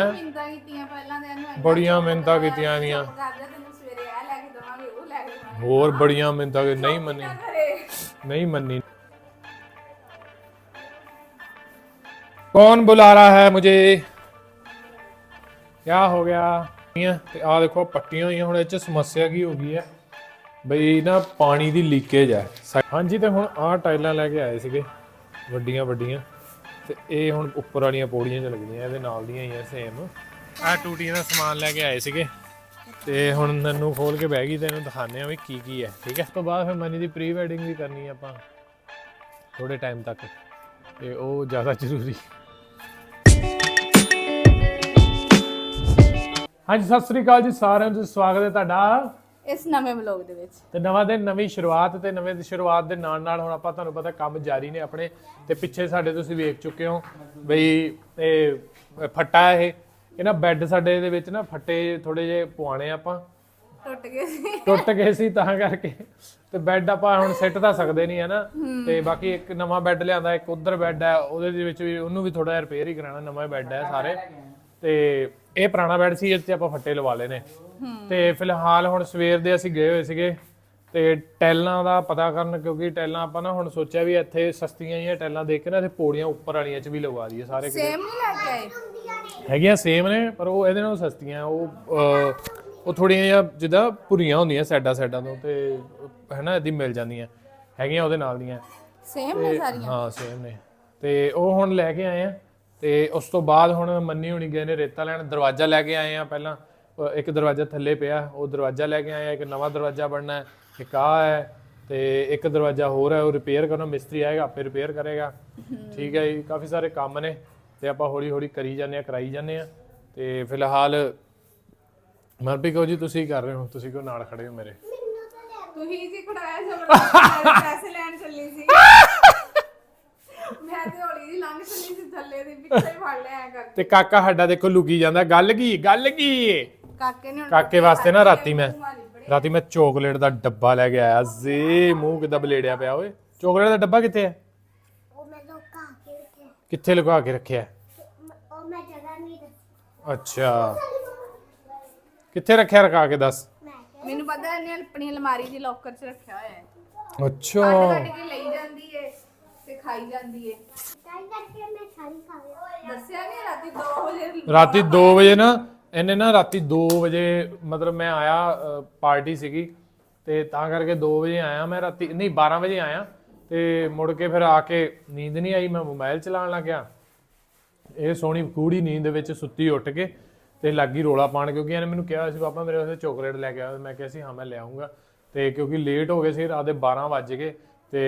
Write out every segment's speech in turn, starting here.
ਬਹੁਤ ਬੜੀਆਂ ਮਿੰਤਾ ਕੀਤੀਆਂ ਦੀਆਂ ਹੋਰ ਬੜੀਆਂ ਮਿੰਤਾ ਕਿ ਨਹੀਂ ਮੰਨੀ। ਨਹੀਂ ਮੰਨੀ। ਕੌਣ ਬੁਲਾ ਰਹਾ ਹੈ ਮੁਝੇ? ਕਿਆ ਹੋ ਗਿਆ? ਤੇ ਆ ਦੇਖੋ ਪੱਟੀਆਂ ਹੋਈਆਂ ਹੁਣ ਇਹ ਚ ਸਮੱਸਿਆ ਕੀ ਹੋ ਗਈ ਹੈ? ਬਈ ਨਾ ਪਾਣੀ ਦੀ ਲੀਕੇਜ ਹੈ। ਹਾਂਜੀ ਤੇ ਹੁਣ ਆਹ ਟਾਈਲਾਂ ਲੈ ਕੇ ਆਏ ਸੀਗੇ ਵੱਡੀਆਂ ਵੱਡੀਆਂ ਤੇ ਇਹ ਹੁਣ ਉੱਪਰ ਵਾਲੀਆਂ ਪੌੜੀਆਂ ਚ ਲੱਗਦੀਆਂ, ਇਹਦੇ ਨਾਲ ਦੀਆਂ ਹੀ ਆ ਸੇਮ ਆਹ ਟੂਟੀਆਂ ਦਾ ਸਮਾਨ ਲੈ ਕੇ ਆਏ ਸੀਗੇ। ਤੇ ਹੁਣ ਨੰਨੂ ਖੋਲ ਕੇ ਬਹਿ ਗਈ ਤੇ ਇਹਨੂੰ ਦਿਖਾਉਂਦੇ ਆ ਵੀ ਕੀ ਕੀ ਹੈ, ਠੀਕ ਹੈ? ਉਸ ਤੋਂ ਬਾਅਦ ਫਿਰ ਮਨੀ ਦੀ ਪ੍ਰੀ ਵੈਡਿੰਗ ਵੀ ਕਰਨੀ ਹੈ ਆਪਾਂ ਥੋੜੇ ਟਾਈਮ ਤੱਕ। ਤੇ ਉਹ ਜ਼ਿਆਦਾ ਜ਼ਰੂਰੀ। ਹਾਂਜੀ, ਸਤਿ ਸ੍ਰੀ ਅਕਾਲ ਜੀ, ਸਾਰਿਆਂ ਨੂੰ ਸਵਾਗਤ ਹੈ ਤੁਹਾਡਾ। ਇਸ ਨਵੇਂ ਵਲੌਗ ਦੇ ਵਿੱਚ। ਤੇ ਨਵਾਂ ਦਿਨ ਨਵੀਂ ਸ਼ੁਰੂਆਤ ਤੇ ਨਵੇਂ ਦੀ ਸ਼ੁਰੂਆਤ ਦੇ ਨਾਲ ਨਾਲ ਹੁਣ ਆਪਾਂ ਤੁਹਾਨੂੰ ਪਤਾ ਕੰਮ ਜਾਰੀ ਨੇ ਆਪਣੇ ਤੇ ਪਿੱਛੇ ਸਾਡੇ ਤੁਸੀਂ ਵੇਖ ਚੁੱਕੇ ਹੋ ਬਈ ਇਹ ਫੱਟਾ ਇਹ। ਇਹ ਨਾ ਬੈੱਡ ਸਾਡੇ ਦੇ ਵਿੱਚ ਨਾ ਫੱਟੇ ਥੋੜੇ ਜਿਹੇ ਪਵਾਣੇ ਆਪਾਂ। ਟੁੱਟ ਗਏ ਸੀ। ਟੁੱਟ ਗਏ ਸੀ ਤਾਂ ਕਰਕੇ। ਤੇ ਬੈੱਡ ਆਪਾਂ ਹੁਣ ਸਿੱਟ ਤਾਂ ਸਕਦੇ ਨਹੀਂ ਹੈ ਨਾ। ਤੇ ਬਾਕੀ ਇੱਕ ਨਵਾਂ ਬੈੱਡ ਲਿਆਂਦਾ ਇੱਕ ਉਧਰ ਬੈੱਡ ਹੈ ਉਹਦੇ ਦੇ ਵਿੱਚ ਵੀ ਉਹਨੂੰ ਵੀ ਥੋੜਾ ਜਿਹਾ ਰਿਪੇਅਰ ਹੀ ਕਰਾਣਾ ਨਵਾਂ ਬੈੱਡ ਹੈ ਸਾਰੇ। ਤੇ ਇਹ ਪੁਰਾਣਾ ਬੈੱਡ ਸੀ ਤੇ ਆਪਾਂ ਫੱਟੇ ਲਵਾ ਲਏ ਨੇ। ਤੇ ਫਿਲਹਾਲ ਹੁਣ ਸਵੇਰ ਦੇ ਅਸੀਂ ਗਏ ਹੋਏ ਸੀਗੇ ਤੇ ਟੈਲਾਂ ਦਾ ਪਤਾ ਕਰਨ ਕਿਉਂਕਿ ਟੈਲਾਂ ਆਪਾਂ ਨਾ ਹੁਣ ਸੋਚਿਆ ਵੀ ਇੱਥੇ ਸਸਤੀਆਂ ਹੀ ਟੈਲਾਂ ਦੇਖ ਕੇ ਨਾ ਇੱਥੇ ਪੌੜੀਆਂ ਉੱਪਰ ਵਾਲੀਆਂ 'ਚ ਵੀ ਲਗਵਾ ਦਈਏ ਸਾਰੇ ਕਿਤੇ। ਸੇਮ ਨਹੀਂ ਲੈ ਕੇ ਆਏ। ਹੈਗੀਆਂ ਸੇਮ ਨੇ ਪਰ ਉਹ ਇਹਦੇ ਨਾਲੋਂ ਸਸਤੀਆਂ ਉਹ ਉਹ ਥੋੜੀਆਂ ਜਿਹਾ ਜਿੱਦਾਂ ਭੁਰੀਆਂ ਹੁੰਦੀਆਂ ਸਾਈਡਾਂ ਸਾਈਡਾਂ ਤੋਂ ਤੇ ਹੈਨਾ ਇਦਾਂ ਮਿਲ ਜਾਂਦੀਆਂ। ਹੈਗੀਆਂ ਉਹਦੇ ਨਾਲ ਦੀਆਂ। ਸੇਮ ਨੇ ਸਾਰੀਆਂ। ਹਾਂ ਸੇਮ ਨੇ। ਤੇ ਉਹ ਹੁਣ ਲੈ ਕੇ ਆਏ ਆ। ਤੇ ਉਸ ਤੋਂ ਬਾਅਦ ਹੁਣ ਮੰਨੀ ਹੋਣੀ ਗਏ ਨੇ ਰੇਤਾ ਲੈਣ ਦਰਵਾਜ਼ਾ ਲੈ ਕੇ ਆਏ ਆ ਪਹਿਲਾਂ। ਇੱਕ ਦਰਵਾਜ਼ਾ ਥੱਲੇ ਪਿਆ ਉਹ ਦਰਵਾਜ਼ਾ ਲੈ ਕੇ ਆਏ ਆ ਇੱਕ ਨਵਾਂ ਦਰਵਾਜ਼ਾ ਬਣਨਾ ਹੈ ਇੱਕ ਆਹ ਹੈ ਤੇ ਇੱਕ ਦਰਵਾਜ਼ਾ ਹੋਰ ਹੈ ਉਹ ਰਿਪੇਅਰ ਕਰਨਾ ਮਿਸਤਰੀ ਆਏਗਾ ਆਪੇ ਰਿਪੇਅਰ ਕਰੇਗਾ। ਠੀਕ ਹੈ ਜੀ ਕਾਫੀ ਸਾਰੇ ਕੰਮ ਨੇ ਤੇ ਆਪਾਂ ਹੌਲੀ ਹੌਲੀ ਕਰੀ ਜਾਂਦੇ ਆ ਕਰਾਈ ਜਾਂਦੇ ਆ ਤੇ ਫਿਲਹਾਲ ਮਨਪ੍ਰੀਤ ਕਹੋ ਜੀ ਤੁਸੀਂ ਕਰ ਰਹੇ ਹੋ ਤੁਸੀਂ ਕਿਉਂ ਨਾਲ ਖੜੇ ਹੋ ਮੇਰੇ? ਤੁਸੀਂ ਜੀ ਖੜਾਇਆ ਜ਼ਬਰਦਸਤੀ ਪੈਸੇ ਲੈਣ ਚੱਲੀ ਸੀ। ਮੈਂ ਤੇ ਹੌਲੀ ਜੀ ਲੰਘ ਚੱਲੀ ਸੀ ਥੱਲੇ ਦੀ ਪਿੱਛੇ ਹੀ ਫੜ ਲਿਆ ਕਰ ਤੇ ਕਾਕਾ ਸਾਡਾ ਦੇਖੋ ਲੁਕੀ ਜਾਂਦਾ ਗੱਲ ਕੀ ਗੱਲ ਕੀ? ਏ ਕਾਕੇ ਨੇ ਹੁਣ ਕਾਕੇ ਵਾਸਤੇ ਨਾ ਰਾਤੀ ਮੈਂ ਰਾਤੀ ਮੈਂ ਚਾਕਲੇਟ ਦਾ ਡੱਬਾ ਲੈ ਕੇ ਆਇਆ ਸੀ ਮੂੰਹ ਕਿੱਦਾਂ ਬਲੇੜਿਆ ਪਿਆ ਓਏ। ਚਾਕਲੇਟ ਦਾ ਡੱਬਾ ਕਿੱਥੇ ਹੈ? ਉਹ ਮੈਂ ਲੋਕਾ ਕੇ ਰੱਖਿਆ। ਕਿੱਥੇ ਲੁਕਾ ਕੇ ਰੱਖਿਆ? ਹੈ? ਉਹ ਮੈਂ ਜਗ੍ਹਾ ਨਹੀਂ ਦੱਸ ਅੱਛਾ। ਕਿੱਥੇ ਰੱਖਿਆ ਰਖਾ ਕੇ ਦੱਸ? ਮੈਂ ਕਿਹਾ ਮੈਨੂੰ ਪਤਾ ਇਹਨੇ ਆਪਣੀ ਅਲਮਾਰੀ ਦੀ ਲੋਕਰ 'ਚ ਰੱਖਿਆ ਹੋਇਆ ਹੈ। ਅੱਛਾ। ਕੱਢ ਕੱਢ ਕੇ ਲਈ ਜਾਂਦੀ ਏ। ਖਾਈ ਜਾਂਦੀ ਏ। ਟਾਈ ਕਰਕੇ ਮੈਂ ਸਾਰੀ ਖਾ ਲਿਆ। ਦੱਸਿਆ ਨਹੀਂ ਰਾਤੀ 2 ਵਜੇ ਰਾਤੀ 2 ਵਜੇ ਨਾ ਇਹਨੇ ਨਾ ਰਾਤੀ 2 ਵਜੇ ਮਤਲਬ ਮੈਂ ਆਇਆ ਪਾਰਟੀ ਸੀਗੀ ਤੇ ਤਾਂ ਕਰਕੇ 2 ਵਜੇ ਆਇਆ ਮੈਂ ਰਾਤੀ ਨਹੀਂ 12 ਵਜੇ ਆਇਆ ਤੇ ਮੁੜ ਕੇ ਫਿਰ ਆ ਕੇ ਨੀਂਦ ਨਹੀਂ ਆਈ ਮੈਂ ਮੋਬਾਈਲ ਚਲਾਉਣ ਲੱਗਿਆ। ਇਹ ਸੋਹਣੀ ਕੂੜੀ ਨੀਂਦ ਵਿੱਚ ਸੁੱਤੀ ਉੱਠ ਕੇ ਤੇ ਲੱਗੀ ਰੋਲਾ ਪਾਣ ਕਿਉਂਕਿ ਇਹਨੇ ਮੈਨੂੰ ਕਿਹਾ ਸੀ ਪਾਪਾ ਮੇਰੇ ਵਾਸਤੇ ਚਾਕਲੇਟ ਲੈ ਕੇ ਆਓ ਮੈਂ ਕਿਹਾ ਸੀ ਹਾਂ ਮੈਂ ਲੈ ਆਉਂਗਾ ਤੇ ਕਿਉਂਕਿ ਲੇਟ ਹੋ ਗਏ ਸੀ ਰਾਤ ਦੇ 12 ਵੱਜ ਗਏ ਤੇ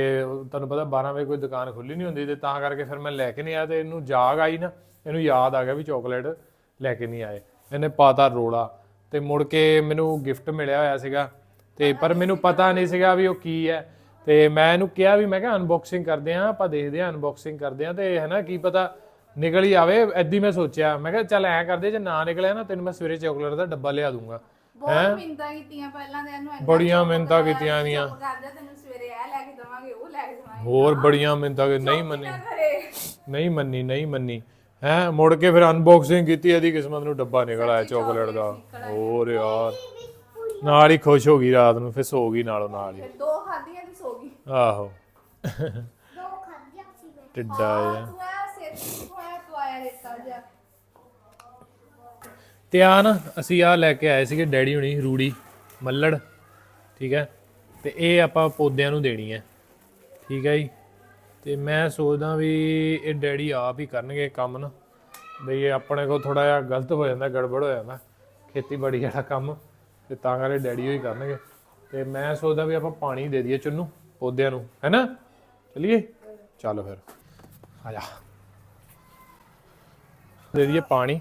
ਤੁਹਾਨੂੰ ਪਤਾ 12 ਵਜੇ ਕੋਈ ਦੁਕਾਨ ਖੁੱਲੀ ਨਹੀਂ ਹੁੰਦੀ ਤੇ ਤਾਂ ਕਰਕੇ ਫਿਰ ਮੈਂ ਲੈ ਕੇ ਨਹੀਂ ਆਇਆ ਤੇ ਇਹਨੂੰ ਜਾਗ ਆਈ ਨਾ ਇਹਨੂੰ ਯਾਦ ਆ ਗਿਆ ਵੀ ਚਾਕਲੇਟ ਲੈ ਕੇ ਨਹੀਂ ਆਏ। ਇਹਨੇ ਪਾਤਾ ਰੋਲਾ ਤੇ ਮੁੜ ਕੇ ਮੈਨੂੰ ਗਿਫਟ ਮਿਲਿਆ ਹੋਇਆ ਸੀਗਾ ਤੇ ਪਰ ਮੈਨੂੰ ਪਤਾ ਨਹੀਂ ਸੀਗਾ ਵੀ ਉਹ ਕੀ ਹੈ। ਤੇ ਮੈਂ ਇਹਨੂੰ ਕਿਹਾ ਵੀ ਮੈਂ ਕਿਹਾ ਅਨਬਾਕਸਿੰਗ ਕਰਦੇ ਆਂ ਆਪਾਂ ਦੇਖਦੇ ਆਂ ਅਨਬਾਕਸਿੰਗ ਕਰਦੇ ਆਂ ਤੇ ਹਨਾ ਕੀ ਪਤਾ ਨਿਕਲ ਹੀ ਆਵੇ ਐਦੀ ਮੈਂ ਸੋਚਿਆ। ਮੈਂ ਕਿਹਾ ਚੱਲ ਐਂ ਕਰਦੇ ਜੇ ਨਾ ਨਿਕਲਿਆ ਨਾ ਤੈਨੂੰ ਮੈਂ ਸਵੇਰੇ ਚਾਕਲੇਟ ਦਾ ਡੱਬਾ ਲਿਆ ਦੂੰਗਾ। ਬਹੁਤ ਮਿੰਤਾ ਕੀਤੀਆਂ ਪਹਿਲਾਂ ਦੇ ਇਹਨੂੰ ਬੜੀਆਂ ਕਰਵਾਇਆ, ਕੀਤੀਆਂ ਇਹਦੀਆਂ। ਚੁੱਪ ਕਰ ਜਾ ਤੈਨੂੰ ਸਵੇਰੇ ਇਹ ਲੈ ਕੇ ਦਵਾਂਗੇ ਉਹ ਲੈ ਕੇ ਦਵਾਂਗੇ ਹੋਰ ਬੜੀਆਂ ਮਿੰਤਾਂ ਕਿ ਨਹੀਂ ਮੰਨੀ। ਨਹੀਂ ਮੰਨੀ ਨਹੀਂ ਮੰਨੀ। ਹੈ ਮੁੜ ਕੇ ਫਿਰ ਅਨਬਾਕਸਿੰਗ ਕੀਤੀ ਇਹਦੀ ਕਿਸਮਤ ਨੂੰ ਡੱਬਾ ਨਿਕਲ ਆਇਆ ਚਾਕਲੇਟ ਦਾ। ਹੋਰ ਯਾਰ ਨਾਲ ਹੀ ਖੁਸ਼ ਹੋ ਗਈ ਰਾਤ ਨੂੰ ਫਿਰ ਸੋ ਗਈ ਨਾਲੋਂ ਨਾਲ ਹੀ। ਫਿਰ ਦੋ ਖਾਧੀਆਂ ਤੇ ਸੋ ਗਈ। ਆਹੋ। ਦੋ ਖਾਧੀਆਂ ਸੀ ਮੈਂ। ਟਿੱਡਾ ਆ ਤੂੰ ਆ ਸਿਰ ਤੋਂ ਆਇਆ ਤੂੰ ਆਇਆ ਰੇਤਾ ਜਿਹਾ। ਤੇ ਆ ਨਾ ਅਸੀਂ ਆ ਲੈ ਕੇ ਆਏ ਸੀਗੇ ਡੈਡੀ ਹੁਣੀ ਰੂੜੀ ਮੱਲੜ ਠੀਕ ਹੈ? ਤੇ ਇਹ ਆਪਾਂ ਪੌਦਿਆਂ ਨੂੰ ਦੇਣੀ ਹੈ। ਠੀਕ ਹੈ ਜੀ। ਤੇ ਮੈਂ ਸੋਚਦਾ ਵੀ ਇਹ ਡੈਡੀ ਆਪ ਹੀ ਕਰਨਗੇ ਕੰਮ ਨਾ। ਬਈ ਇਹ ਆਪਣੇ ਕੋਲ ਥੋੜਾ ਜਿਹਾ ਗਲਤ ਹੋ ਜਾਂਦਾ, ਗੜਬੜ ਹੋ ਜਾਂਦਾ, ਖੇਤੀਬਾੜੀ ਵਾਲਾ ਕੰਮ। ਤੇ ਤਾਂ ਕਰਕੇ ਡੈਡੀ ਹੀ ਕਰਨਗੇ। ਤੇ ਮੈਂ ਸੋਚਦਾ ਵੀ ਆਪਾਂ ਪਾਣੀ ਦੇ ਦਈਏ ਚੁੰਨੂ ਪੌਦਿਆਂ ਨੂੰ ਹੈਨਾ ਚਲਿਏ? ਚੱਲ ਫਿਰ। ਆ ਜਾ। ਦੇ ਦਈਏ ਪਾਣੀ।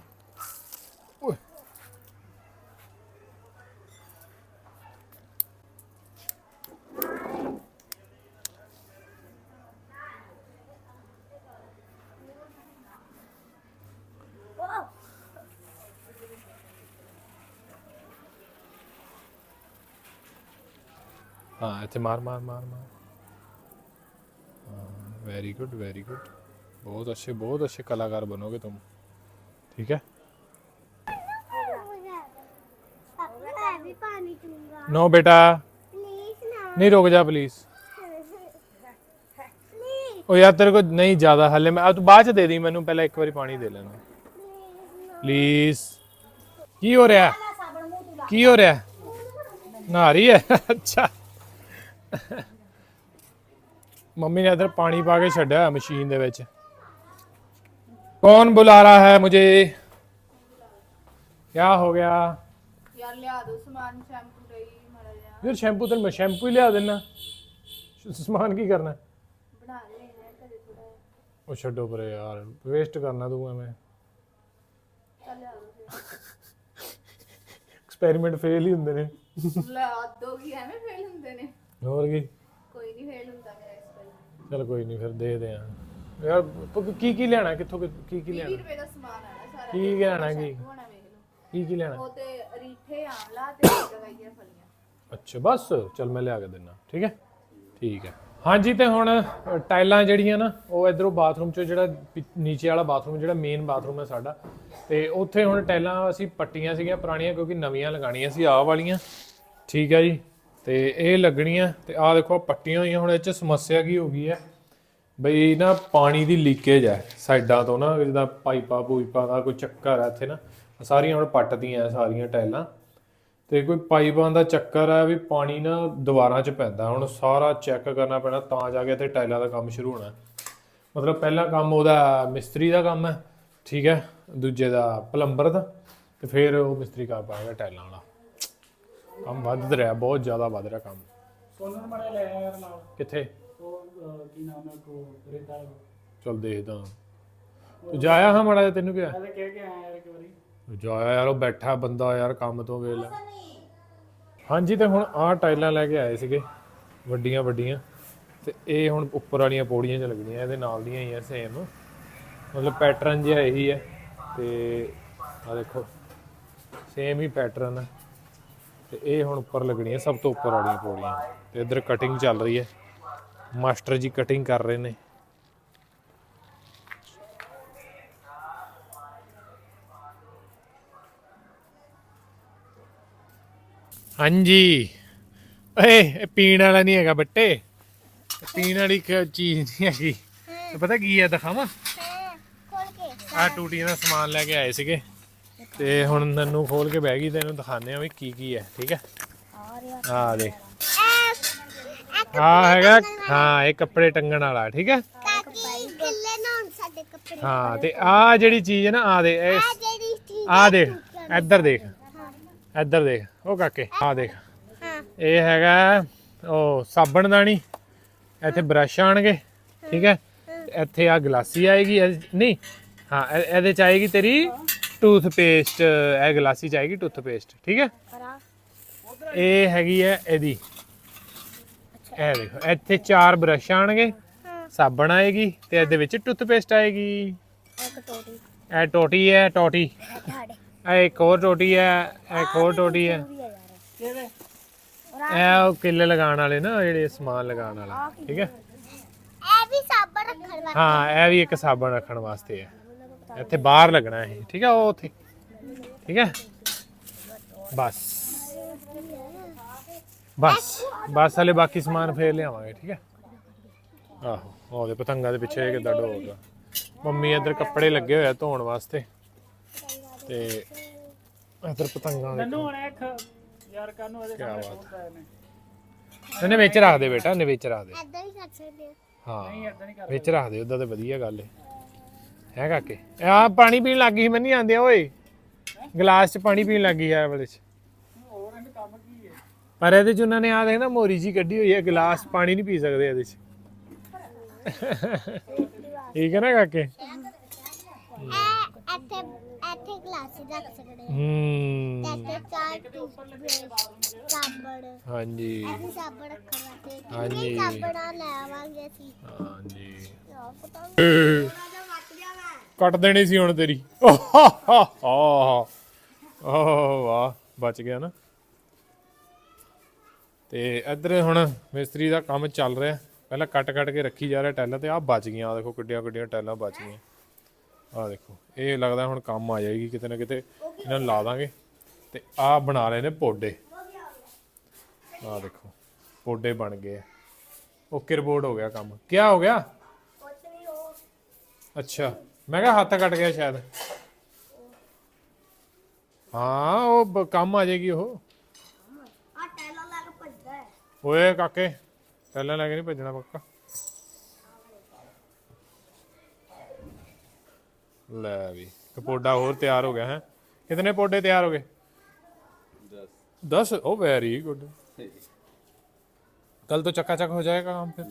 ਹਾਂ, ਇੱਥੇ ਮਾਰ ਮਾਰ ਮਾਰ ਮਾਰ। ਵੈਰੀ ਗੁੱਡ ਵੈਰੀ ਗੁੱਡ ਬਹੁਤ ਅੱਛੇ ਬਹੁਤ ਅੱਛੇ ਕਲਾਕਾਰ ਬਣੋਗੇ ਤੁਮ। ਠੀਕ ਹੈ? ਨੋ ਬੇਟਾ। ਨਹੀਂ, ਰੁਕ ਜਾ ਪਲੀਜ਼ ਉਹ ਯਾਰ, ਤੇਰੇ ਕੋ ਨਹੀਂ ਜ਼ਿਆਦਾ ਹੱਲੇ ਮੈਂ ਤੂੰ ਬਾਅਦ ਚ ਦੇ ਦੀ ਮੈਨੂੰ ਪਹਿਲਾਂ ਇੱਕ ਵਾਰੀ ਪਾਣੀ ਦੇ ਲੈਣਾ। ਪਲੀਜ਼ ਕੀ ਹੋ ਰਿਹਾ? ਕੀ ਹੋ ਰਿਹਾ? ਨਹਾ ਰਹੀ ਹੈ? ਅੱਛਾ। ਮੰਮੀ ਨੇ ਇਧਰ ਪਾਣੀ ਪਾ ਕੇ ਛੱਡਿਆ ਮਸ਼ੀਨ ਦੇ ਵਿੱਚ। ਕੌਣ ਬੁਲਾ ਰਹਾ ਹੈ ਮੁਝੇ? ਕੀ ਹੋ ਗਿਆ? ਯਾਰ ਲਿਆ ਦੋ ਸਮਾਨ ਸ਼ੈਂਪੂ ਲਈ ਮੜਾ ਜਾ ਯਾਰ ਸ਼ੈਂਪੂ ਤੇ ਮੈਂ ਸ਼ੈਂਪੂ ਹੀ ਲਿਆ ਦੇਣਾ ਸਮਾਨ ਕੀ ਕਰਨਾ? ਬਣਾ ਲੈਣਾ ਕਦੇ ਥੋੜਾ ਉਹ ਛੱਡੋ ਪਰੇ ਯਾਰ ਵੇਸਟ ਕਰਨਾ ਤੂੰ ਐਵੇਂ। ਚੱਲ ਲਿਆ ਦੋ ਐਕਸਪੈਰੀਮੈਂਟ ਫੇਲ ਹੀ ਹੁੰਦੇ ਨੇ। ਫਿਰ ਲੈ ਦੋ ਕੀ ਐਵੇਂ ਫੇਲ ਹੁੰਦੇ ਨੇ। ਹੋਰ ਕੀ? ਕੋਈ ਨਹੀਂ ਫੇਲ ਹੁੰਦਾ ਮੇਰਾ ਇਸ ਵਾਰ। ਚਲ ਕੋਈ ਨਹੀਂ ਫਿਰ ਦੇ ਦੇ ਆ। ਯਾਰ ਪ- ਕੀ ਕੀ ਲੈਣਾ ਕਿੱਥੋਂ ਕਿ- ਕੀ ਕੀ 20 ਲੈਣਾ ਰੁਪਏ ਦਾ ਸਮਾਨ ਆਣਾ ਸਾਰਾ ਕੀ ਲੈਣਾ ਕੀ ਸ਼ੈਂਪੂ ਹੋਣਾ ਵੇਖ ਲਓ। ਕੀ ਕੀ ਲੈਣਾ ਉਹ ਤੇ ਰੀਠੇ ਆਮਲਾ ਤੇ ਲਗਾਈਆਂ ਫਲੀਆਂ। ਅੱਛਾ ਬਸ। ਚਲ ਮੈਂ ਲਿਆ ਕੇ ਦਿੰਦਾ ਠੀਕ ਹੈ? ਠੀਕ ਹੈ। ਹਾਂਜੀ ਤੇ ਹੁਣ ਅ, ਟਾਈਲਾਂ ਜਿਹੜੀਆਂ ਨਾ ਉਹ ਇਧਰੋਂ ਬਾਥਰੂਮ ਚੋਂ ਜਿਹੜਾ ਪਿ- ਨੀਚੇ ਵਾਲਾ ਬਾਥਰੂਮ ਜਿਹੜਾ ਮੇਨ ਬਾਥਰੂਮ ਹੈ ਸਾਡਾ ਤੇ ਉੱਥੇ ਹੁਣ ਟਾਈਲਾਂ ਅਸੀਂ ਪੱਟੀਆਂ ਸੀਗੀਆਂ ਪੁਰਾਣੀਆਂ ਕਿਉਂਕਿ ਨਵੀਆਂ ਲਗਾਣੀਆਂ ਸੀ ਆਹ ਵਾਲੀਆਂ। ਠੀਕ ਹੈ ਜੀ? ਤੇ ਇਹ ਲੱਗਣੀਆਂ ਤੇ ਆਹ ਦੇਖੋ ਪੱਟੀਆਂ ਹੋਈਆਂ, ਹੁਣ ਇਹ ਚ ਸਮੱਸਿਆ ਕੀ ਹੋ ਗਈ ਹੈ? ਬਈ ਨਾ ਪਾਣੀ ਦੀ ਲੀਕੇਜ ਹੈ ਸਾਈਡਾਂ ਤੋਂ ਨਾ, ਜਿੱਦਾਂ ਪਾਈਪਾਂ ਪੂਈਪਾਂ ਦਾ ਕੋਈ ਚੱਕਰ ਹੈ ਇੱਥੇ ਨਾ ਸਾਰੀਆਂ ਹੁਣ ਪੱਟਦੀਆਂ ਸਾਰੀਆਂ ਟਾਈਲਾਂ ਤੇ ਕੋਈ ਪਾਈਪਾਂ ਦਾ ਚੱਕਰ ਹੈ ਵੀ ਪਾਣੀ ਨਾ ਦੀਵਾਰਾਂ 'ਚ ਪੈਂਦਾ, ਹੁਣ ਸਾਰਾ ਚੈੱਕ ਕਰਨਾ ਪੈਣਾ ਤਾਂ ਜਾ ਕੇ ਇੱਥੇ ਟਾਈਲਾਂ ਦਾ ਕੰਮ ਸ਼ੁਰੂ ਹੋਣਾ। ਮਤਲਬ ਪਹਿਲਾ ਕੰਮ ਉਹਦਾ ਮਿਸਤਰੀ ਦਾ ਕੰਮ ਹੈ, ਠੀਕ ਹੈ, ਦੂਜੇ ਦਾ ਪਲੰਬਰ ਦਾ, ਤੇ ਫਿਰ ਉਹ ਮਿਸਤਰੀ ਕਰ ਪਾਏਗਾ ਟਾਈਲਾਂ ਵਾਲਾ। ਕੰਮ ਵੱਧ ਰਿਹਾ ਬਹੁਤ ਜ਼ਿਆਦਾ ਵੱਧ ਰਿਹਾ ਕੰਮ। ਸੋਨਰ ਮੜਾ ਲੈ ਆਇਆ ਯਾਰ ਨਾਲ ਕਿੱਥੇ? ਉਹ ਅਹ, ਕੀ ਨਾਮ ਹੈ ਕੋ ਰੇਤਾ ਚਲ ਦੇਖਦਾ ਤੂੰ ਜਾਇਆ ਹਾਂ ਮੜਾ ਤੈਨੂੰ ਕਿਹਾ ਮੈਂ ਕਹਿ ਕੇ ਆਇਆ ਯਾਰ ਇੱਕ ਵਾਰੀ। ਜਾਇਆ ਯਾਰ ਉਹ ਬੈਠਾ ਬੰਦਾ ਯਾਰ ਕੰਮ ਤੋਂ ਵੇਲਾ ਹਾਂਜੀ ਤੇ ਹੁਣ ਆਹ ਟਾਈਲਾਂ ਲੈ ਕੇ ਆਏ ਸੀਗੇ ਵੱਡੀਆਂ ਵੱਡੀਆਂ। ਤੇ ਇਹ ਹੁਣ ਉੱਪਰ ਵਾਲੀਆਂ ਪੌੜੀਆਂ 'ਚ ਲੱਗਣੀਆਂ ਇਹਦੇ ਨਾਲ ਦੀਆਂ ਹੀ ਆ ਸੇਮ ਮਤਲਬ ਪੈਟਰਨ ਜਿਹਾ ਇਹੀ ਹੈ ਤੇ ਆ ਦੇਖੋ ਸੇਮ ਹੀ ਪੈਟਰਨ ਹੈ ਤੇ ਇਹ ਹੁਣ ਉੱਪਰ ਲੱਗਣੀਆਂ ਸਭ ਤੋਂ ਉੱਪਰ ਵਾਲੀਆਂ ਪੌੜੀਆਂ। ਤੇ ਇੱਧਰ ਕਟਿੰਗ ਚੱਲ ਰਹੀ ਹੈ। ਮਾਸਟਰ ਜੀ ਕਟਿੰਗ ਕਰ ਰਹੇ ਨੇ। ਹਾਂਜੀ। ਓਏ ਇਹ ਪੀਣ ਵਾਲਾ ਨਹੀਂ ਹੈਗਾ ਬੱਟੇ। ਪੀਣ ਵਾਲੀ ਚੀਜ਼ ਨਹੀਂ ਹੈਗੀ। ਪਤਾ ਕੀ ਹੈ ਦਿਖਾਵਾਂ ਆ ਟੂਟੀਆਂ ਦਾ ਸਮਾਨ ਲੈ ਕੇ ਆਏ ਸੀਗੇ। ਤੇ ਹੁਣ ਮੈਨੂੰ ਖੋਲ ਕੇ ਬਹਿ ਗਈ, ਤੈਨੂੰ ਦਿਖਾਣੇ ਆ ਵੀ ਕੀ ਕੀ ਹੈ, ਠੀਕ ਹੈ? ਆ ਦੇਖ। ਆ ਹੈਗਾ, ਹਾਂ, ਇਹ ਕੱਪੜੇ ਟੰਗਣ ਵਾਲਾ, ਠੀਕ ਹੈ? ਹਾਂ, ਤੇ ਆ ਜਿਹੜੀ ਚੀਜ਼ ਹੈ ਨਾ ਆ ਦੇ ਆ ਦੇਖ, ਇੱਧਰ ਦੇਖ ਇੱਧਰ ਦੇਖ, ਉਹ ਕਾਕੇ ਆ ਦੇਖ। ਇਹ ਹੈਗਾ, ਉਹ ਸਾਬਣ ਦਾਣੀ, ਇੱਥੇ ਬ੍ਰਸ਼ ਆਣਗੇ, ਠੀਕ ਹੈ? ਇੱਥੇ ਆ ਗਲਾਸੀ ਆਏਗੀ ਨਹੀਂ, ਹਾਂ ਇਹਦੇ ਚ ਆਏਗੀ ਤੇਰੀ ਟੂਥਪੇਸਟ ਇਹ ਗਲਾਸੀ ਚ ਆਏਗੀ ਟੂਥਪੇਸਟ ਠੀਕ ਹੈ? ਇਹ ਹੈਗੀ ਹੈ ਇਹਦੀ। ਇਹ ਦੇਖੋ ਇੱਥੇ ਚਾਰ ਬ੍ਰਸ਼ ਆਣਗੇ ਸਾਬਣ ਆਏਗੀ ਤੇ ਇਹਦੇ ਵਿੱਚ ਟੂਥਪੇਸਟ ਆਏਗੀ। ਇੱਕ ਟੋਟੀ। ਇਹ ਟੋਟੀ ਹੈ ਟੋਟੀ। ਇਹ ਇੱਕ ਹੋਰ ਟੋਟੀ ਹੈ ਇਹ ਇੱਕ ਹੋਰ ਟੋਟੀ ਹੈ। ਇਹ ਉਹ ਕਿੱਲੇ ਲਗਾਉਣ ਵਾਲੇ ਨਾ ਜਿਹੜੇ ਸਮਾਨ ਲਗਾਉਣ ਵਾਲਾ ਠੀਕ ਹੈ? ਇਹ ਵੀ ਸਾਬਣ ਰੱਖਣ ਵਾਸਤੇ? ਹਾਂ ਇਹ ਵੀ ਇੱਕ ਸਾਬਣ ਰੱਖਣ ਵਾਸਤੇ ਹੈ। ਇੱਥੇ ਬਾਹਰ ਲੱਗਣਾ ਇਹ ਠੀਕ ਹੈ ਉਹ ਉੱਥੇ ਠੀਕ ਹੈ ਬਸ। ਬਸ ਬਸ ਹਲੇ ਬਾਕੀ ਸਮਾਨ ਫੇਰ ਲਿਆਵਾਂਗੇ ਠੀਕ ਹੈ ਆਹੋ ਉਹਦੇ ਪਤੰਗਾਂ ਦੇ ਪਿੱਛੇ ਕਿੱਦਾਂ ਡੋਲਦਾ ਮੰਮੀ ਇੱਧਰ ਕੱਪੜੇ ਲੱਗੇ ਹੋਏ ਆ ਧੋਣ ਵਾਸਤੇ ਤੇ ਇੱਧਰ ਪਤੰਗਾਂ ਦੇ ਨੰਨੂ ਹੁਣ ਇੱਕ ਯਾਰ ਕਾਨੂੰ ਇਹਦੇ ਕਿਆ ਸਾਹਮਣੇ। ਖੋਲਦਾ ਇਹਨੇ। ਇਹਨੇ ਵਿੱਚ ਰੱਖ ਦੇ ਬੇਟਾ ਇਹਨੇ ਵਿੱਚ ਰੱਖ ਦੇ। ਐਦਾਂ ਹੀ ਕਰ ਸਕਦੇ ਆ। ਨਹੀਂ ਹਾਂ ਏਦਾਂ ਨਹੀਂ ਕਰ ਵਿੱਚ ਰੱਖ ਦੇ ਉਦਾਂ ਤੇ ਵਧੀਆ ਗੱਲ ਹੈ ਹੈ ਕਾਕੇ? ਆ ਪਾਣੀ ਪੀਣ ਲੱਗ ਗਈ ਮੈਨੂੰ ਨਹੀਂ ਆਂਦੇ ਓਏ। ਗਲਾਸ 'ਚ ਪਾਣੀ ਪੀਣ ਲੱਗ ਗਈ ਆ ਵਾਲੇ 'ਚ। ਹੋਰ ਇਹਨੇ ਕੰਮ ਕੀ ਹੈ ਪਰ ਇਹਦੇ 'ਚ ਉਹਨਾਂ ਨੇ ਆ ਦੇਖ ਮੋਰੀ ਜੀ ਕੱਢੀ ਹੋਈ ਹੈ ਗਲਾਸ ਪਾਣੀ ਨਹੀਂ ਪੀ ਸਕਦੇ ਇਹਦੇ 'ਚ। ਠੀਕ ਹੈ ਨਾ ਕਾਕੇ? ਇੱਥੇ ਇੱਥੇ ਗਲਾਸੀ ਰੱਖ ਸਕਦੇ ਆ ਹੂੰ। ਇੱਥੇ ਚਾਰ ਟੂਥਪੇਸਟ ਸਾਬਣ। ਹਾਂਜੀ। ਇਹ ਵੀ ਸਾਬਣ ਰੱਖਣ ਵਾਸਤੇ ਹਾਂਜੀ। ਕਿੰਨੇ ਸਾਬਣਾਂ ਲੈ ਆਵਾਂਗੇ ਅਸੀਂ। ਹਾਂਜੀ। ਯਾਰ ਪਤਾ ਕੱਟ ਦੇਣੀ ਸੀ ਹੁਣ ਤੇਰੀ। ਓਹ ਓਹ ਵਾਹ ਬਚ ਗਿਆ ਨਾ। ਤੇ ਇੱਧਰ ਹੁਣ ਮਿਸਤਰੀ ਦਾ ਕੰਮ ਚੱਲ ਰਿਹਾ। ਪਹਿਲਾਂ ਕੱਟ ਕੱਟ ਕੇ ਰੱਖੀ ਜਾ ਰਿਹਾ ਟੈਲਾਂ ਤੇ। ਆਹ ਬਚ ਗਈਆਂ। ਆਹ ਦੇਖੋ ਕਿੱਡੀਆਂ ਕਿੱਡੀਆਂ ਟੈਲਾਂ ਬਚ ਗਈਆਂ। ਆਹ ਦੇਖੋ ਇਹ ਲੱਗਦਾ ਹੁਣ ਕੰਮ ਆ ਜਾਏਗੀ ਕਿਤੇ ਨਾ ਕਿਤੇ ਇਹਨਾਂ ਨੂੰ ਲਾ ਦਾਂਗੇ। ਤੇ ਆਹ ਬਣਾ ਲਏ ਨੇ ਪੌਡੇ। ਆ ਦੇਖੋ ਪੋਡੇ ਬਣ ਗਏ ਓਕੇ ਰਿਪੋਰਟ ਹੋ ਗਿਆ ਕੰਮ। ਕੀ ਹੋ ਗਿਆ? ਅੱਛਾ ਮੈਂ ਕਿਹਾ ਹੱਥ ਕੱਟ ਗਿਆ ਸ਼ਾਇਦ। ਹਾਂ ਉਹ ਬ- ਕੰਮ ਆ ਜਾਏਗੀ ਉਹ। ਆ ਟੈਲਾ ਲੱਗ ਭੱਜਦਾ ਹੈ। ਓਏ ਕਾਕੇ ਪਹਿਲਾਂ ਲੈ ਕੇ ਨਹੀਂ ਭੇਜਣਾ ਪੱਕਾ। ਲੈ ਵੀ ਇੱਕ ਪੋਡਾ ਹੋਰ ਤਿਆਰ ਹੋ ਗਿਆ ਹੈ ਕਿਤਨੇ ਪੋਡੇ ਤਿਆਰ ਹੋ ਗਏ 10 10 ओ वेरी गुड कल तो चकाचक हो जाएगा काम फिर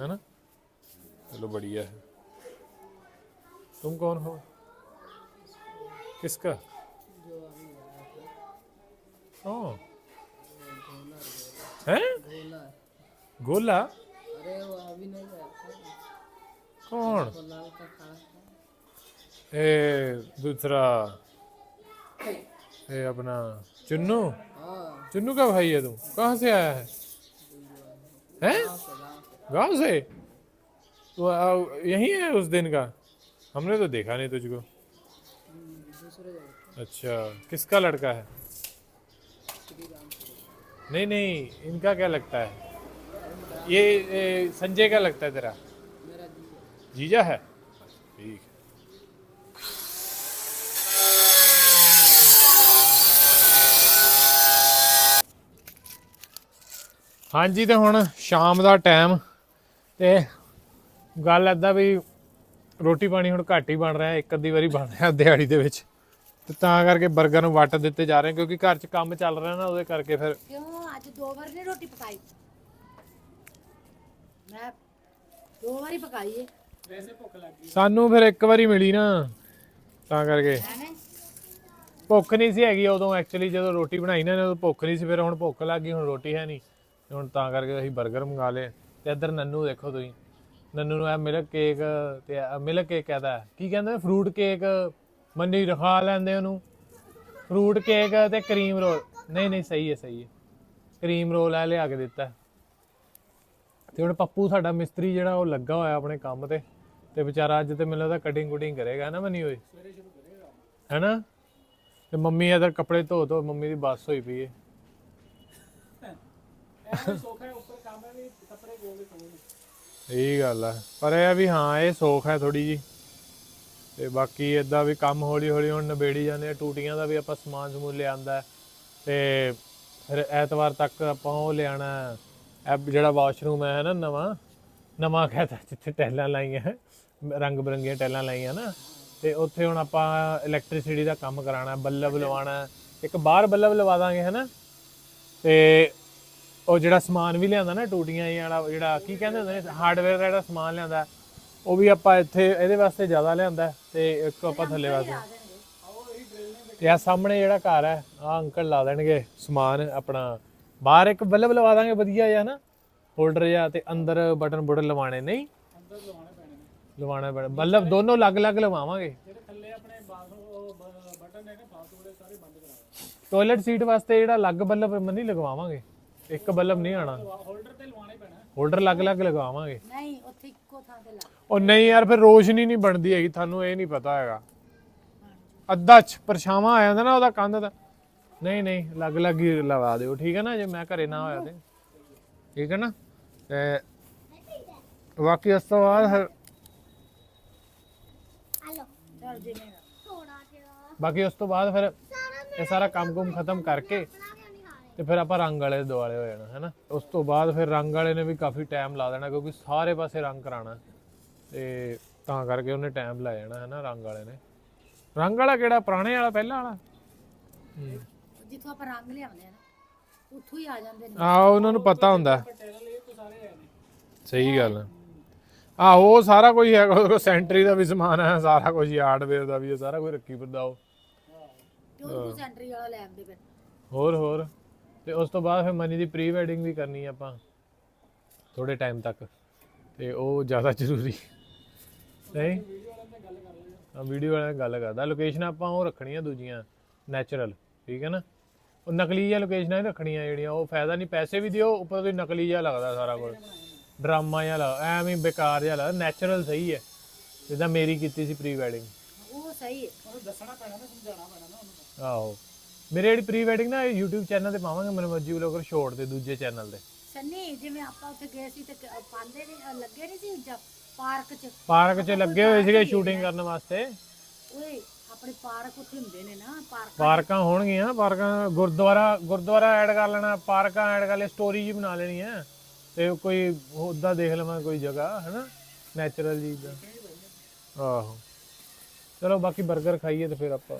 है ना चलो बढ़िया है तुम कौन हो किसका ओ है गोला अरे वो अभी नहीं गया कौन लाल का खड़ा ए दूसरा। ए अपना चुन्नू? चुन्नू का भाई है तू। कहाँ से आया है? हैं? गाँव से? तो यही है उस दिन का? हमने तो देखा नहीं तुझको। अच्छा किसका लड़का है? नहीं नहीं इनका क्या लगता है? ये, संजय का लगता है तेरा? जीजा है? ठीक ਹਾਂਜੀ ਤੇ ਹੁਣ ਸ਼ਾਮ ਦਾ ਟਾਈਮ ਤੇ ਗੱਲ ਐਦਾਂ ਵੀ ਰੋਟੀ ਪਾਣੀ ਹੁਣ ਘੱਟ ਹੀ ਬਣ ਰਿਹਾ ਇੱਕ ਅੱਧੀ ਵਾਰੀ ਬਣ ਰਿਹਾ ਦਿਹਾੜੀ ਦੇ ਵਿੱਚ। ਤੇ ਤਾਂ ਕਰਕੇ 버ਗਰ ਨੂੰ ਵੱਟ ਦਿੱਤੇ ਜਾ ਰਹੇ ਕਿਉਂਕਿ ਘਰ 'ਚ ਕੰਮ ਚੱਲ ਰਿਹਾ ਨਾ ਉਹਦੇ ਕਰਕੇ ਫਿਰ ਕਿਉਂ? ਅੱਜ ਦੋ ਵਾਰ ਨੇ ਰੋਟੀ ਪਕਾਈ। ਮੈਂ ਦੋ ਵਾਰੀ ਪਕਾਈ ਏ। ਵੈਸੇ ਭੁੱਖ ਲੱਗ ਗਈ। ਸਾਨੂੰ ਫਿਰ ਇੱਕ ਵਾਰੀ ਮਿਲੀ ਨਾ ਤਾਂ ਕਰਕੇ। ਐਵੇਂ? ਭੁੱਖ ਨਹੀਂ ਸੀ ਹੈਗੀ ਉਦੋਂ ਐਕਚੁਅਲੀ ਜਦੋਂ ਰੋਟੀ ਬਣਾਈ ਨਾ ਉਦੋਂ ਭੁੱਖ ਨਹੀਂ ਸੀ ਫਿਰ ਹੁਣ ਭੁੱਖ ਲੱਗ ਗਈ ਹੁਣ ਰੋਟੀ ਹੈ ਨਹੀਂ ਤੇ ਹੁਣ ਤਾਂ ਕਰਕੇ ਅਸੀਂ 버ਗਰ ਮੰਗਾ ਲਏ ਤੇ ਇੱਧਰ ਨੰਨੂ ਦੇਖੋ ਤੁਸੀਂ। ਨੰਨੂ ਨੂੰ ਇਹ ਮਿਲਕ ਕੇਕ ਤੇ ਮਿਲਕ ਕੇਕ ਕਹਦਾ ਕੀ ਕਹਿੰਦੇ ਫਰੂਟ ਕੇਕ। ਮੰਨੀ ਰਖਾ ਲੈਂਦੇ ਉਹਨੂੰ। ਫਰੂਟ ਕੇਕ ਤੇ ਕਰੀਮ ਰੋਲ। ਨਹੀਂ ਨਹੀਂ, ਸਹੀ ਹੈ ਸਹੀ ਹੈ। ਕਰੀਮ ਰੋਲ ਆ ਲਿਆ ਕੇ ਦਿੱਤਾ ਤੇ ਹੁਣ ਪੱਪੂ ਸਾਡਾ ਮਿਸਤਰੀ ਜਿਹੜਾ ਉਹ ਲੱਗਾ ਹੋਇਆ ਆਪਣੇ ਕੰਮ ਤੇ। ਤੇ ਵਿਚਾਰਾ ਅੱਜ ਤੇ ਮੈਨੂੰ ਲੱਗਦਾ ਕਟਿੰਗ ਕੁਟਿੰਗ ਕਰੇਗਾ ਨਾ ਮਨੀ ਓਏ? ਹੈਨਾ ਤੇ ਮੰਮੀ ਇਧਰ ਕੱਪੜੇ ਧੋ ਧੋ ਮੰਮੀ ਦੀ ਬੱਸ ਹੋਈ ਪਈ ਹੈ ਉੱਪਰ ਕੰਮ ਹੈ ਵੀ ਕੱਪੜੇ ਗੋਲ ਧੋਣ ਇਹੀ ਗੱਲ ਆ। ਪਰ ਇਹ ਆ ਵੀ ਹਾਂ ਇਹ ਸੌਖ ਹੈ ਥੋੜੀ ਜੀ। ਤੇ ਬਾਕੀ ਇਦਾਂ ਵੀ ਕੰਮ ਹੌਲੀ ਹੌਲੀ ਹੁਣ ਨਿਬੇੜੀ ਜਾਂਦੇ ਆ। ਟੂਟੀਆਂ ਦਾ ਵੀ ਆਪਾਂ ਸਮਾਨ ਸਮੂਨ ਲਿਆਂਦਾ ਹੈ। ਤੇ ਫਿਰ ਐਤਵਾਰ ਤੱਕ ਆਪਾਂ ਉਹ ਲਿਆਣਾ ਹੈ, ਇਹ ਜਿਹੜਾ ਵਾਸ਼ਰੂਮ ਹੈ ਨਾ ਨਵਾਂ ਨਵਾਂ ਕਹਿੰਦਾ ਜਿੱਥੇ ਟੈਲਾਂ ਲਾਈਆਂ ਹੈ, ਰੰਗ ਬਰੰਗੀਆਂ ਟੈਲਾਂ ਲਾਈਆਂ ਨਾ। ਤੇ ਉੱਥੇ ਹੁਣ ਆਪਾਂ ਇਲੈਕਟ੍ਰਿਸਿਟੀ ਦਾ ਕੰਮ ਕਰਾਣਾ ਬੱਲਬ ਲਵਾਉਣਾ ਇੱਕ ਬਾਹਰ ਬੱਲਬ ਲਵਾ ਦਾਂਗੇ ਹਨਾ ਤੇ ਉਹ ਜਿਹੜਾ ਸਮਾਨ ਵੀ ਲਿਆਂਦਾ ਨਾ ਟੂਟੀਆਂ ਜਿਹੀ ਵਾਲਾ ਜਿਹੜਾ ਕੀ ਕਹਿੰਦੇ ਹੁੰਦੇ ਨੇ ਹਾਰਡਵੇਅਰ ਦਾ ਜਿਹੜਾ ਸਮਾਨ ਲਿਆਂਦਾ ਉਹ ਵੀ ਆਪਾਂ ਇੱਥੇ ਇਹਦੇ ਵਾਸਤੇ ਜ਼ਿਆਦਾ ਲਿਆਂਦਾ ਤੇ ਇੱਕ ਆਪਾਂ ਥੱਲੇ ਵਾਸਤੇ। ਤੇ ਆ ਸਾਹਮਣੇ ਜਿਹੜਾ ਘਰ ਹੈ ਆ ਅੰਕਲ ਲਾ ਦੇਣਗੇ ਸਮਾਨ ਆਪਣਾ। ਬਾਹਰ ਇੱਕ ਬੱਲਬ ਲਵਾ ਦਾਂਗੇ ਵਧੀਆ ਜਿਹਾ ਨਾ ਹੋਲਡਰ ਜਿਹਾ ਤੇ ਅੰਦਰ ਬਟਨ ਬੁਟਨ ਲਵਾਣੇ ਨਹੀਂ? ਅੰਦਰ ਪੈਣੇ ਲਵਾਣਾ ਪੈਣਾ। ਬੱਲਬ ਦੋਨੋਂ ਅਲੱਗ-ਅਲੱਗ ਲਵਾਵਾਂਗੇ। ਜਿਹੜੇ ਥੱਲੇ ਆਪਣੇ ਬਾਥਰੂਮ ਬਟਨ ਹੈਗੇ ਫਾਲਤੂ ਵਾਲੇ ਸਾਰੇ ਬੰਦ ਕਰਾਓ ਟਾਇਲਟ ਸੀਟ ਵਾਸਤੇ ਜਿਹੜਾ ਅਲੱਗ ਬੱਲਬ ਨਹੀਂ ਲਗਵਾਵਾਂਗੇ। ਇੱਕ ਬੱਲਬ ਨਹੀਂ ਆਣਾ ਹੋਲਡਰ ਤੇ ਲਵਾਉਣੇ ਪੈਣਾ। ਹੋਲਡਰ ਅਲੱਗ-ਅਲੱਗ ਲਗਵਾਵਾਂਗੇ ਨਹੀਂ ਉੱਥੇ ਇੱਕੋ ਥਾਂ ਤੇ ਲਾ। ਉਹ ਨਹੀਂ ਯਾਰ ਫਿਰ ਰੋਸ਼ਨੀ ਨਹੀਂ ਬਣਦੀ ਹੈਗੀ ਤੁਹਾਨੂੰ ਇਹ ਨਹੀਂ ਪਤਾ ਹੈਗਾ। ਅੱਧਾ ਚ ਪਰਛਾਵਾਂ ਆ ਜਾਂਦਾ ਨਾ ਉਹਦਾ ਕੰਧ ਦਾ। ਨਹੀਂ ਨਹੀਂ ਅਲੱਗ ਅਲੱਗ ਹੀ ਲਵਾ ਦਿਓ ਠੀਕ ਹੈ ਨਾ? ਜੇ ਮੈਂ ਘਰੇ ਨਾ ਹੋਇਆ ਤੇ। ਠੀਕ ਹੈ ਨਾ? ਤੇ ਬਾਕੀ ਉਸ ਤੋਂ ਬਾਅਦ ਫਿਰ ਹਲੋ। ਚੱਲ ਜਿਵੇਂ ਥੋੜਾ ਜਿਹਾ ਬਾਕੀ ਉਸ ਤੋਂ ਬਾਅਦ ਫਿਰ ਇਹ ਸਾਰਾ ਕੰਮ ਕੁਮ ਖਤਮ ਕਰਕੇ ਤੇ ਫਿਰ ਆਪਾਂ ਰੰਗ ਵਾਲੇ ਦੁਆਲੇ ਹੋ ਜਾਣਾ ਹੈ ਨਾ ਉਸ ਤੋਂ ਬਾਅਦ ਫਿਰ ਰੰਗ ਵਾਲੇ ਨੇ ਵੀ ਕਾਫੀ ਟਾਈਮ ਲਾ ਦੇਣਾ ਕਿਉਂਕਿ ਸਾਰੇ ਪਾਸੇ ਰੰਗ ਕਰਾਣਾ ਤੇ ਤਾਂ ਕਰਕੇ ਉਹਨੇ ਟਾਈਮ ਲਾ ਜਾਣਾ ਹੈ ਨਾ ਰੰਗ ਵਾਲੇ ਨੇ। ਰੰਗ ਵਾਲਾ ਕਿਹੜਾ? ਪੁਰਾਣੇ ਵਾਲਾ ਪਹਿਲਾਂ ਵਾਲਾ? ਜਿੱਥੋਂ ਆਪਾਂ ਰੰਗ ਲਿਆਉਂਦੇ ਆ ਨਾ ਉੱਥੋਂ ਹੀ ਆ ਜਾਂਦੇ ਨੇ। ਆ ਉਹਨਾਂ ਨੂੰ ਪਤਾ ਹੁੰਦਾ। ਹੈ ਸਹੀ ਗੱਲ ਆ। ਉਹ ਸਾਰਾ ਕੁਝ ਹੈਗਾ ਉਹਦੇ ਕੋਲ ਸੈਂਟਰੀ ਦਾ ਵੀ ਸਮਾਨ ਹੈ ਸਾਰਾ ਕੁਝ ਹਾਰਡਵੇਅਰ ਦਾ ਵੀ ਹੈ ਸਾਰਾ ਕੁਝ ਰੱਖੀ ਫਿਰਦਾ ਉਹ। ਕਿਉਂ ਤੂੰ ਸੈਂਟਰੀ ਵਾਲਾ ਲੈ ਆਉਂਦੇ ਫਿਰ। ਹੋਰ ਹੋਰ? ਤੇ ਉਸ ਤੋਂ ਬਾਅਦ ਫਿਰ ਮਨੀ ਦੀ ਪ੍ਰੀ ਵੈਡਿੰਗ ਵੀ ਕਰਨੀ ਆ ਆਪਾਂ ਥੋੜੇ ਟਾਈਮ ਤੱਕ ਤੇ ਉਹ ਜ਼ਿਆਦਾ ਜ਼ਰੂਰੀ। ਨਹੀਂ? ਹਾਂ ਵੀਡੀਓ ਵਾਲਿਆਂ ਨਾਲ ਗੱਲ ਕਰਦਾ। ਲੋਕੇਸ਼ਨ ਆਪਾਂ ਉਹ ਰੱਖਣੀਆਂ ਦੂਜੀਆਂ ਨੈਚੁਰਲ ਠੀਕ ਹੈ ਨਾ? ਉਹ ਨਕਲੀ ਜਿਹਾ ਲੋਕੇਸ਼ਨਾਂ ਹੀ ਰੱਖਣੀਆਂ ਜਿਹੜੀਆਂ ਉਹ ਫਾਇਦਾ ਨਹੀਂ ਪੈਸੇ ਵੀ ਦਿਓ ਉੱਪਰ ਤੋਂ ਨਕਲੀ ਜਿਹਾ ਲੱਗਦਾ ਸਾਰਾ ਕੁਝ। ਡਰਾਮਾ ਜਿਹਾ ਲੱਗ ਐਵੇਂ ਬੇਕਾਰ ਜਿਹਾ ਲੱਗਦਾ ਨੈਚੁਰਲ ਸਹੀ ਹੈ। ਜਿੱਦਾਂ ਮੇਰੀ ਕੀਤੀ ਸੀ ਪ੍ਰੀ ਵੈਡਿੰਗ ਉਹ ਸਹੀ ਹੈ ਉਹਨੂੰ ਦੱਸਣਾ ਪੈਣਾ ਨਾ ਸਮਝਾਉਣਾ ਪੈਣਾ ਨਾ ਉਹਨੂੰ। ਆਹੋ। ਮੇਰੇ ਜਿਹੜੀ ਪ੍ਰੀ ਵੈਡਿੰਗ ਨਾ YouTube ਚੈਨਲ ਤੇ ਪਾਵਾਂਗੇ ਮਨਮਰਜੀ ਵਲੋਗਰ ਸ਼ੋਰਟ ਤੇ ਦੂਜੇ ਚੈਨਲ ਤੇ। ਸੰਨੀ ਜਿਵੇਂ ਆਪਾਂ ਉੱਥੇ ਗਏ ਸੀ ਤੇ ਕ- ਪਾਉਂਦੇ ਨਹੀਂ ਲੱਗੇ ਨਹੀਂ ਸੀ ਪਾਰਕ 'ਚ? ਪਾਰਕ 'ਚ ਲੱਗੇ ਹੋਏ ਸੀਗੇ ਸ਼ੂਟਿੰਗ ਕਰਨ ਵਾਸਤੇ। ਓਏ ਆਪਣੇ ਪਾਰਕ ਉੱਥੇ ਹੁੰਦੇ ਨੇ ਨਾ ਪਾਰਕ ਪਾਰਕਾਂ ਹੋਣਗੀਆਂ ਪਾਰਕਾਂ ਗੁਰਦੁਆਰਾ ਗੁਰਦੁਆਰਾ ਐਡ ਕਰ ਲੈਣਾ ਪਾਰਕਾਂ ਐਡ ਕਰ ਲੈ ਸਟੋਰੀ ਜੀ ਬਣਾ ਲੈਣੀ ਹੈ ਤੇ ਕੋਈ ਉਦਾਂ ਦੇਖ ਲਵਾਂ ਕੋਈ ਜਗ੍ਹਾ ਹੈਨਾ? ਨੈਚੁਰਲ ਜੀ ਦਾ ਆਹੋ। ਚਲੋ ਬਾਕੀ 버ਗਰ ਖਾਈਏ ਤੇ ਫਿਰ ਆਪਾਂ।